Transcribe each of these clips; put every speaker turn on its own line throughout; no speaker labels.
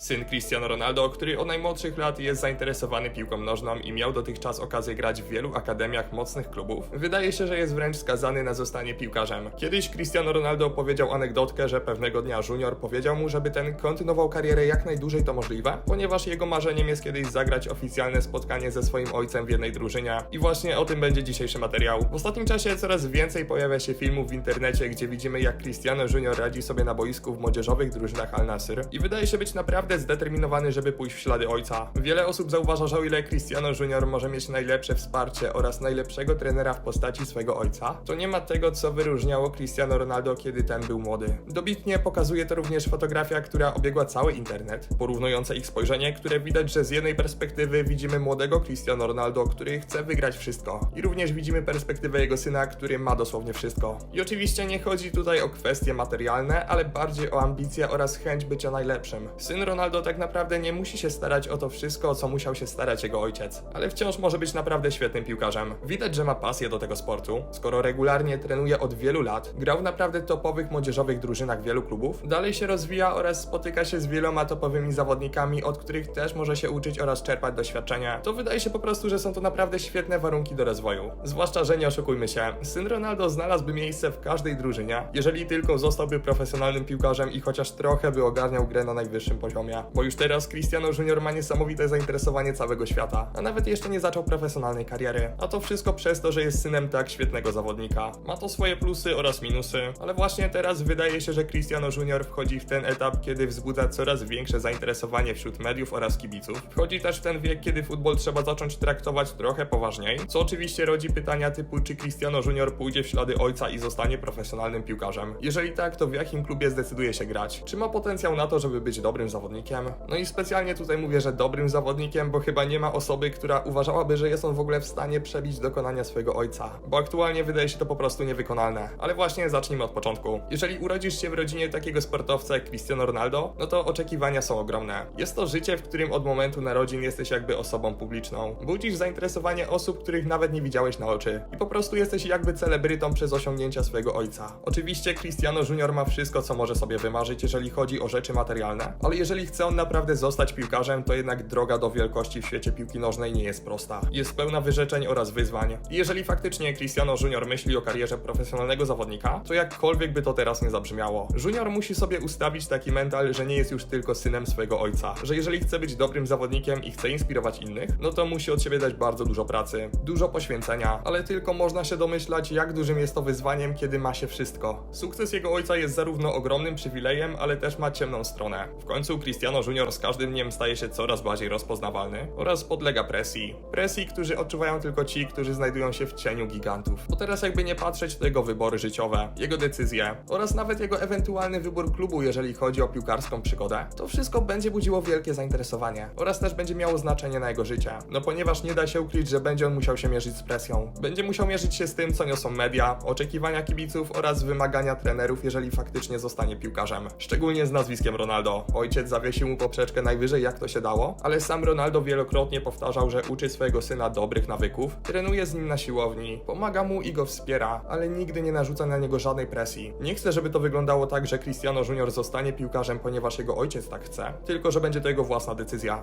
Syn Cristiano Ronaldo, który od najmłodszych lat jest zainteresowany piłką nożną i miał dotychczas okazję grać w wielu akademiach mocnych klubów, wydaje się, że jest wręcz skazany na zostanie piłkarzem. Kiedyś Cristiano Ronaldo powiedział anegdotkę, że pewnego dnia Junior powiedział mu, żeby ten kontynuował karierę jak najdłużej to możliwe, ponieważ jego marzeniem jest kiedyś zagrać oficjalne spotkanie ze swoim ojcem w jednej drużynie. I właśnie o tym będzie dzisiejszy materiał. W ostatnim czasie coraz więcej pojawia się filmów w internecie, gdzie widzimy jak Cristiano Junior radzi sobie na boisku w młodzieżowych drużynach Al Nassr i wydaje się być naprawdę zdeterminowany, żeby pójść w ślady ojca. Wiele osób zauważa, że o ile Cristiano Junior może mieć najlepsze wsparcie oraz najlepszego trenera w postaci swego ojca, to nie ma tego, co wyróżniało Cristiano Ronaldo, kiedy ten był młody. Dobitnie pokazuje to również fotografia, która obiegła cały internet, porównująca ich spojrzenie, które widać, że z jednej perspektywy widzimy młodego Cristiano Ronaldo, który chce wygrać wszystko. I również widzimy perspektywę jego syna, który ma dosłownie wszystko. I oczywiście nie chodzi tutaj o kwestie materialne, ale bardziej o ambicje oraz chęć bycia najlepszym. Syn Ronaldo tak naprawdę nie musi się starać o to wszystko, o co musiał się starać jego ojciec, ale wciąż może być naprawdę świetnym piłkarzem. Widać, że ma pasję do tego sportu, skoro regularnie trenuje od wielu lat, grał w naprawdę topowych młodzieżowych drużynach wielu klubów, dalej się rozwija oraz spotyka się z wieloma topowymi zawodnikami, od których też może się uczyć oraz czerpać doświadczenia. To wydaje się po prostu, że są to naprawdę świetne warunki do rozwoju. Zwłaszcza, że nie oszukujmy się, syn Ronaldo znalazłby miejsce w każdej drużynie, jeżeli tylko zostałby profesjonalnym piłkarzem i chociaż trochę by ogarniał grę na najwyższym poziomie. Bo już teraz Cristiano Junior ma niesamowite zainteresowanie całego świata, a nawet jeszcze nie zaczął profesjonalnej kariery. A to wszystko przez to, że jest synem tak świetnego zawodnika. Ma to swoje plusy oraz minusy, ale właśnie teraz wydaje się, że Cristiano Junior wchodzi w ten etap, kiedy wzbudza coraz większe zainteresowanie wśród mediów oraz kibiców. Wchodzi też w ten wiek, kiedy futbol trzeba zacząć traktować trochę poważniej, co oczywiście rodzi pytania typu, czy Cristiano Junior pójdzie w ślady ojca i zostanie profesjonalnym piłkarzem. Jeżeli tak, to w jakim klubie zdecyduje się grać? Czy ma potencjał na to, żeby być dobrym zawodnikiem? No i specjalnie tutaj mówię, że dobrym zawodnikiem, bo chyba nie ma osoby, która uważałaby, że jest on w ogóle w stanie przebić dokonania swojego ojca. Bo aktualnie wydaje się to po prostu niewykonalne. Ale właśnie zacznijmy od początku. Jeżeli urodzisz się w rodzinie takiego sportowca jak Cristiano Ronaldo, no to oczekiwania są ogromne. Jest to życie, w którym od momentu narodzin jesteś jakby osobą publiczną. Budzisz zainteresowanie osób, których nawet nie widziałeś na oczy. I po prostu jesteś jakby celebrytą przez osiągnięcia swojego ojca. Oczywiście Cristiano Junior ma wszystko, co może sobie wymarzyć, jeżeli chodzi o rzeczy materialne, ale jeżeli chce on naprawdę zostać piłkarzem, to jednak droga do wielkości w świecie piłki nożnej nie jest prosta. Jest pełna wyrzeczeń oraz wyzwań. I jeżeli faktycznie Cristiano Junior myśli o karierze profesjonalnego zawodnika, to jakkolwiek by to teraz nie zabrzmiało, Junior musi sobie ustawić taki mental, że nie jest już tylko synem swojego ojca. Że jeżeli chce być dobrym zawodnikiem i chce inspirować innych, no to musi od siebie dać bardzo dużo pracy, dużo poświęcenia, ale tylko można się domyślać, jak dużym jest to wyzwaniem, kiedy ma się wszystko. Sukces jego ojca jest zarówno ogromnym przywilejem, ale też ma ciemną stronę. W końcu Cristiano Junior z każdym dniem staje się coraz bardziej rozpoznawalny oraz podlega presji. Presji, którzy odczuwają tylko ci, którzy znajdują się w cieniu gigantów. Bo teraz jakby nie patrzeć, to jego wybory życiowe, jego decyzje oraz nawet jego ewentualny wybór klubu, jeżeli chodzi o piłkarską przygodę, to wszystko będzie budziło wielkie zainteresowanie oraz też będzie miało znaczenie na jego życie. No ponieważ nie da się ukryć, że będzie on musiał się mierzyć z presją. Będzie musiał mierzyć się z tym, co niosą media, oczekiwania kibiców oraz wymagania trenerów, jeżeli faktycznie zostanie piłkarzem. Szczególnie z nazwiskiem Ronaldo. Ojciec zawiesił mu poprzeczkę najwyżej jak to się dało, ale sam Ronaldo wielokrotnie powtarzał, że uczy swojego syna dobrych nawyków, trenuje z nim na siłowni, pomaga mu i go wspiera, ale nigdy nie narzuca na niego żadnej presji. Nie chce, żeby to wyglądało tak, że Cristiano Junior zostanie piłkarzem, ponieważ jego ojciec tak chce, tylko że będzie to jego własna decyzja.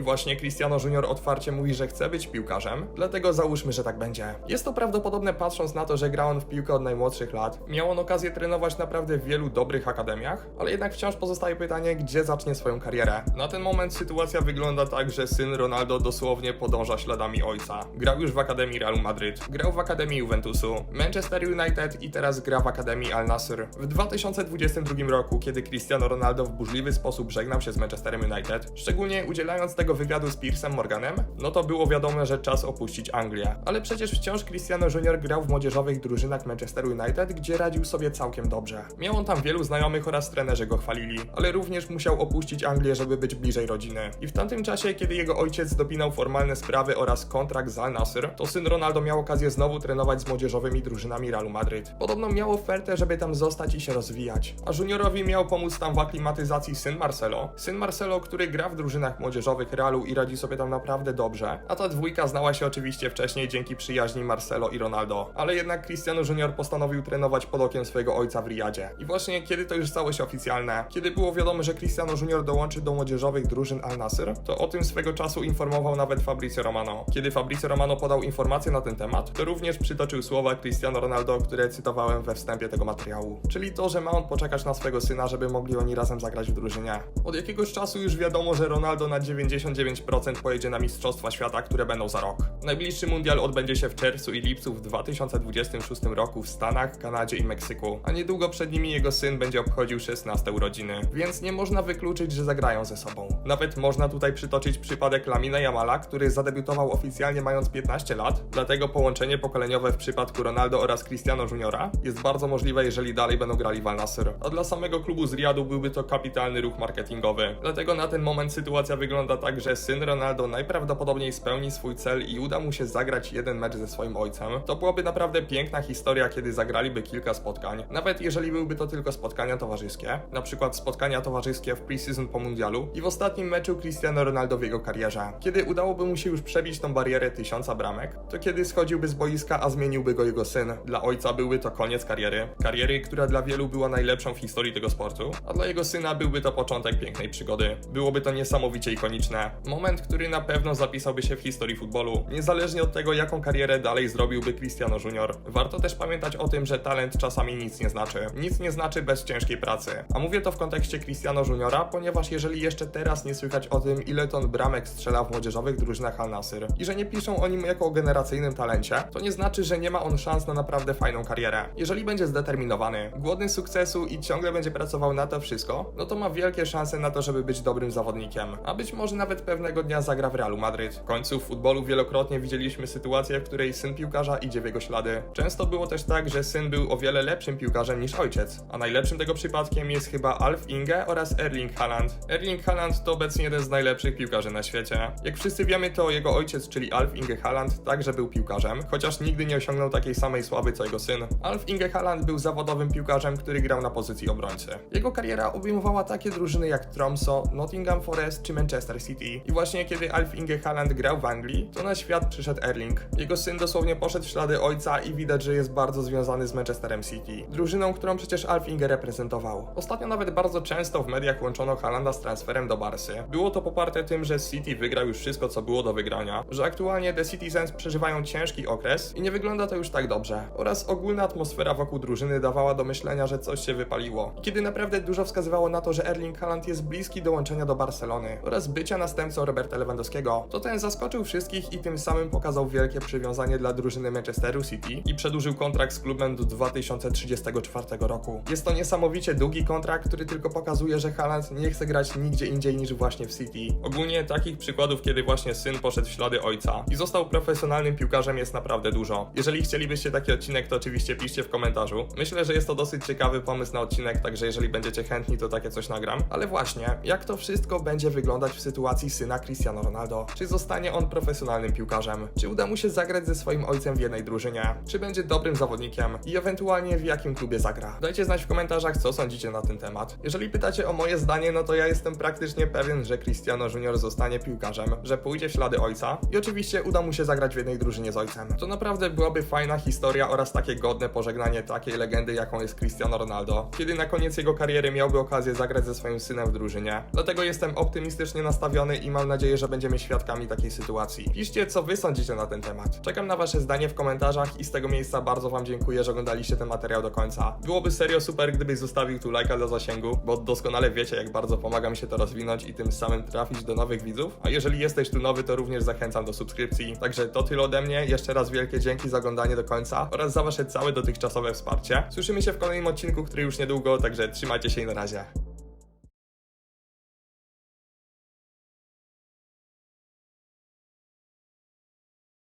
I właśnie Cristiano Junior otwarcie mówi, że chce być piłkarzem, dlatego załóżmy, że tak będzie. Jest to prawdopodobne patrząc na to, że gra on w piłkę od najmłodszych lat. Miał on okazję trenować naprawdę w wielu dobrych akademiach, ale jednak wciąż pozostaje pytanie, gdzie zacznie swoją karierę. Na ten moment sytuacja wygląda tak, że syn Ronaldo dosłownie podąża śladami ojca. Grał już w Akademii Realu Madryt, grał w Akademii Juventusu, Manchester United i teraz gra w Akademii Al Nassr. W 2022 roku, kiedy Cristiano Ronaldo w burzliwy sposób żegnał się z Manchesterem United, szczególnie udzielając tego wywiadu z Piersem Morganem, no to było wiadomo, że czas opuścić Anglię. Ale przecież wciąż Cristiano Junior grał w młodzieżowych drużynach Manchester United, gdzie radził sobie całkiem dobrze. Miał on tam wielu znajomych oraz trenerzy go chwalili, ale również musiał opuścić Anglię, żeby być bliżej rodziny. I w tamtym czasie, kiedy jego ojciec dopinał formalne sprawy oraz kontrakt z Al Nassr, to syn Ronaldo miał okazję znowu trenować z młodzieżowymi drużynami Realu Madryt. Podobno miał ofertę, żeby tam zostać i się rozwijać, a Juniorowi miał pomóc tam w aklimatyzacji syn Marcelo. Syn Marcelo, który gra w drużynach młodzieżowych Realu i radzi sobie tam naprawdę dobrze, a ta dwójka znała się oczywiście wcześniej dzięki przyjaźni Marcelo i Ronaldo, ale jednak Cristiano Junior postanowił trenować pod okiem swojego ojca w Riyadzie. I właśnie kiedy to już stało się oficjalne, kiedy było wiadomo, że Cristiano Junior dołączy do młodzieżowych drużyn Al Nassr, to o tym swego czasu informował nawet Fabrizio Romano. Kiedy Fabrizio Romano podał informacje na ten temat, to również przytoczył słowa Cristiano Ronaldo, które cytowałem we wstępie tego materiału. Czyli to, że ma on poczekać na swojego syna, żeby mogli oni razem zagrać w drużynie. Od jakiegoś czasu już wiadomo, że Ronaldo na 99% pojedzie na Mistrzostwa Świata, które będą za rok. Najbliższy mundial odbędzie się w czerwcu i lipcu w 2026 roku w Stanach, Kanadzie i Meksyku, a niedługo przed nimi jego syn będzie obchodził 16 urodziny, więc nie można wykluczyć, że zagrają ze sobą. Nawet można tutaj przytoczyć przypadek Lamina Jamala, który zadebiutował oficjalnie mając 15 lat, dlatego połączenie pokoleniowe w przypadku Ronaldo oraz Cristiano Juniora jest bardzo możliwe, jeżeli dalej będą grali w Al. A dla samego klubu z Riyadu byłby to kapitalny ruch marketingowy. Dlatego na ten moment sytuacja wygląda tak, że syn Ronaldo najprawdopodobniej spełni swój cel i uda mu się zagrać jeden mecz ze swoim ojcem. To byłaby naprawdę piękna historia, kiedy zagraliby kilka spotkań. Nawet jeżeli byłyby to tylko spotkania towarzyskie, na przykład spotkania towarzyskie w preseason po mundialu i w ostatnim meczu Cristiano Ronaldo w jego karierze. Kiedy udałoby mu się już przebić tą barierę tysiąca bramek, to kiedy schodziłby z boiska, a zmieniłby go jego syn. Dla ojca byłby to koniec kariery. Kariery, która dla wielu była najlepszą w historii tego sportu, a dla jego syna byłby to początek pięknej przygody. Byłoby to niesamowicie ikoniczne. Moment, który na pewno zapisałby się w historii futbolu, niezależnie od tego, jaką karierę dalej zrobiłby Cristiano Junior. Warto też pamiętać o tym, że talent czasami nic nie znaczy. Nic nie znaczy bez ciężkiej pracy. A mówię to w kontekście Cristiano Juniora, ponieważ jeżeli jeszcze teraz nie słychać o tym, ile ton bramek strzela w młodzieżowych drużynach Al Nassr i że nie piszą o nim jako o generacyjnym talencie, to nie znaczy, że nie ma on szans na naprawdę fajną karierę. Jeżeli będzie zdeterminowany, głodny sukcesu i ciągle będzie pracował na to wszystko, no to ma wielkie szanse na to, żeby być dobrym zawodnikiem. A być może nawet pewnego dnia zagra w Realu Madryt. W końcu w futbolu wielokrotnie widzieliśmy sytuację, w której syn piłkarza idzie w jego ślady. Często było też tak, że syn był o wiele lepszym piłkarzem niż ojciec, a najlepszym tego przypadkiem jest chyba Alf Inge oraz Erling Haaland. Erling Haaland to obecnie jeden z najlepszych piłkarzy na świecie. Jak wszyscy wiemy, to jego ojciec, czyli Alf Inge Haaland, także był piłkarzem, chociaż nigdy nie osiągnął takiej samej sławy co jego syn. Alf Inge Haaland był zawodowym piłkarzem, który grał na pozycji obrońcy. Jego kariera obejmowała takie drużyny jak Tromso, Nottingham Forest czy Manchester City. I właśnie kiedy Alf Inge Haaland grał w Anglii, to na świat przyszedł Erling. Jego syn dosłownie poszedł w ślady ojca i widać, że jest bardzo związany z Manchesterem City. Drużyną, którą przecież Alf Inge reprezentował. Ostatnio nawet bardzo często w mediach łączono Haalanda z transferem do Barsy. Było to poparte tym, że City wygrał już wszystko, co było do wygrania, że aktualnie The Citizens przeżywają ciężki okres i nie wygląda to już tak dobrze. Oraz ogólna atmosfera wokół drużyny dawała do myślenia, że coś się wypaliło. Kiedy naprawdę dużo wskazywało na to, że Erling Haaland jest bliski dołączenia do Barcelony oraz bycia następcą Roberta Lewandowskiego, to ten zaskoczył wszystkich i tym samym pokazał wielkie przywiązanie dla drużyny Manchesteru City i przedłużył kontrakt z klubem do 2034 roku. Jest to niesamowicie długi kontrakt, który tylko pokazuje, że Haaland nie chce grać nigdzie indziej niż właśnie w City. Ogólnie takich przykładów, kiedy właśnie syn poszedł w ślady ojca i został profesjonalnym piłkarzem jest naprawdę dużo. Jeżeli chcielibyście taki odcinek, to oczywiście piszcie w komentarzu. Myślę, że jest to dosyć ciekawy pomysł na odcinek, także jeżeli będziecie chętni, to takie coś nagram. Ale właśnie, jak to wszystko będzie wyglądać w sytuacji syna Cristiano Ronaldo? Czy zostanie on profesjonalnym piłkarzem? Czy uda mu się zagrać ze swoim ojcem w jednej drużynie? Czy będzie dobrym zawodnikiem? I ewentualnie w jakim klubie zagra? Dajcie znać w komentarzach, co sądzicie na ten temat. Jeżeli pytacie o moje zdanie, no to ja jestem praktycznie pewien, że Cristiano Junior zostanie piłkarzem, że pójdzie w ślady ojca i oczywiście uda mu się zagrać w jednej drużynie z ojcem. To naprawdę byłaby fajna historia oraz takie godne pożegnanie takiej legendy, jaką jest Cristiano Ronaldo, kiedy na koniec jego kariery miałby okazję zagrać ze swoim synem w drużynie. Dlatego jestem optymistycznie nastawiony i mam nadzieję, że będziemy świadkami takiej sytuacji. Piszcie, co wy sądzicie na ten temat. Czekam na wasze zdanie w komentarzach i z tego miejsca bardzo wam dziękuję, że oglądaliście ten materiał do końca. Byłoby serio super, gdybyś zostawił tu lajka dla zasięgu, bo doskonale wiecie, jak bardzo pomaga mi się to rozwinąć i tym samym trafić do nowych widzów. A jeżeli jesteś tu nowy, to również zachęcam do subskrypcji. Także to tyle ode mnie. Jeszcze raz wielkie dzięki za oglądanie do końca oraz za wasze całe dotychczasowe wsparcie. Słyszymy się w kolejnym odcinku, który już niedługo, także trzymajcie się i na razie.